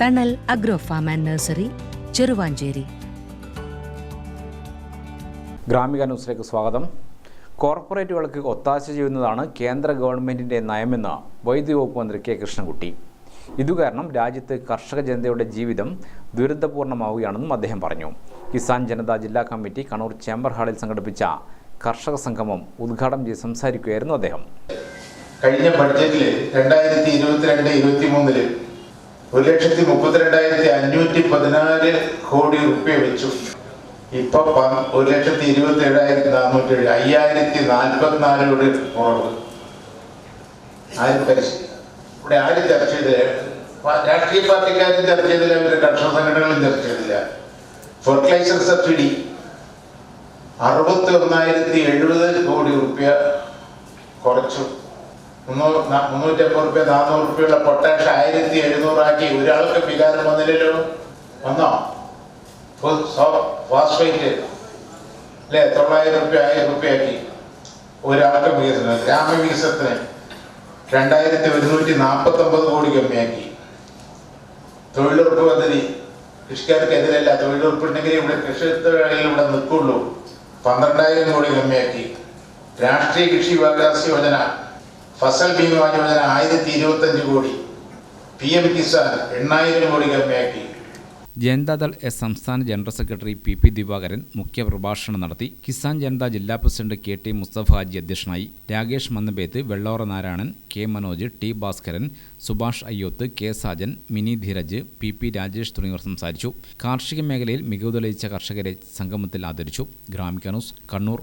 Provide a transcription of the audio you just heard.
Thanal agro farm and nursery Cheruvanchery Gramika ന്യൂസിലേക്ക് സ്വാഗതം. കോർപ്പറേറ്റുകൾക്ക് ഒത്താശ ചെയ്യുന്നതാണ് കേന്ദ്ര ഗവൺമെന്റിന്റെ നയമെന്ന് വൈദ്യുതി വകുപ്പ് മന്ത്രി കെ കൃഷ്ണൻകുട്ടി. ഇതുകാരണം രാജ്യത്ത് കർഷക ജനതയുടെ ജീവിതം ദുരിതപൂർണമാവുകയാണെന്നും അദ്ദേഹം പറഞ്ഞു. കിസാൻ ജനതാ ജില്ലാ കമ്മിറ്റി കണ്ണൂർ ചേംബർ ഹാളിൽ സംഘടിപ്പിച്ച കർഷക സംഗമം ഉദ്ഘാടനം ചെയ്ത് സംസാരിക്കുകയായിരുന്നു അദ്ദേഹം. കഴിഞ്ഞ ബഡ്ജറ്റിൽ രണ്ടായിരത്തി ഇരുപത്തിരണ്ട് ഇരുപത്തി മൂന്നിൽ ഒരു ലക്ഷത്തി മുപ്പത്തിരണ്ടായിരത്തി അഞ്ഞൂറ്റി പതിനാല് കോടി റുപ്യ വെച്ചു. ഇപ്പൊ ഒരു ലക്ഷത്തി ഇരുപത്തി ഏഴായിരത്തി നാനൂറ്റി ഏഴ് അയ്യായിരത്തി നാൽപ്പത്തിനാലോട് കുറവ് ആരും പരിശ ഇവിടെ ആര് ചർച്ച ചെയ്തില്ല? രാഷ്ട്രീയ പാർട്ടിക്കാരും ചർച്ച ചെയ്തില്ല ഇവർ കർഷക സംഘടനകളും ചർച്ച ചെയ്തില്ല. ഫെർട്ടിലൈസർ സബ്സിഡി അറുപത്തി ഒന്നായിരത്തി എഴുപത് കോടി റുപ്യ കുറച്ചു. മുന്നൂറ്റമ്പത് റുപ്യ നാനൂറ് റുപ്യയുടെ പൊട്ടാഷ് ആയിരത്തി എഴുന്നൂറാക്കി ഒരാൾക്ക് വികാരം വന്നില്ലല്ലോ. വന്നോ? ഫോസ്ഫേറ്റ് അല്ലേ? തൊള്ളായിരം റുപ്യ ആയിരം റുപ്യയാക്കി ഒരാൾക്ക് വികസനം. ഗ്രാമവികസനത്തിന് രണ്ടായിരത്തി ഒരുന്നൂറ്റി നാൽപ്പത്തി ഒമ്പത് കോടി കമ്മിയാക്കി. തൊഴിലുറപ്പ് പദ്ധതി. കൃഷിക്കാർക്കെതിരല്ല. തൊഴിലുറപ്പുണ്ടെങ്കിൽ ഇവിടെ കൃഷി തൊഴിലാളികൾ ഇവിടെ നിൽക്കുള്ളൂ. പന്ത്രണ്ടായിരം കോടി കമ്മിയാക്കി. രാഷ്ട്രീയ കൃഷി വികാസ് യോജന. ഫസൽ ബീമ യോജന ആയിരത്തി ഇരുപത്തഞ്ച് കോടി. പി എം കിസാൻ എണ്ണായിരം കോടി കമ്മിയാക്കി ജനതാദൾ എസ് സംസ്ഥാന general secretary P P Divakaran മുഖ്യപ്രഭാഷണം നടത്തി. കിസാൻ ജനത ജില്ലാ president K T Mustafa Haji അധ്യക്ഷനായി. Rakesh Mannabeth Vellora Narayanan K Manoj T Bhaskaran Subhash Ayyoth K Sajan Mini Dheeraj P P Rajesh തുടങ്ങിയവർ സംസാരിച്ചു. കാർഷിക മേഖലയിൽ മികവ് തെളിയിച്ച കർഷകരെ സംഗമത്തിൽ ആദരിച്ചു. Gramika news Kannur.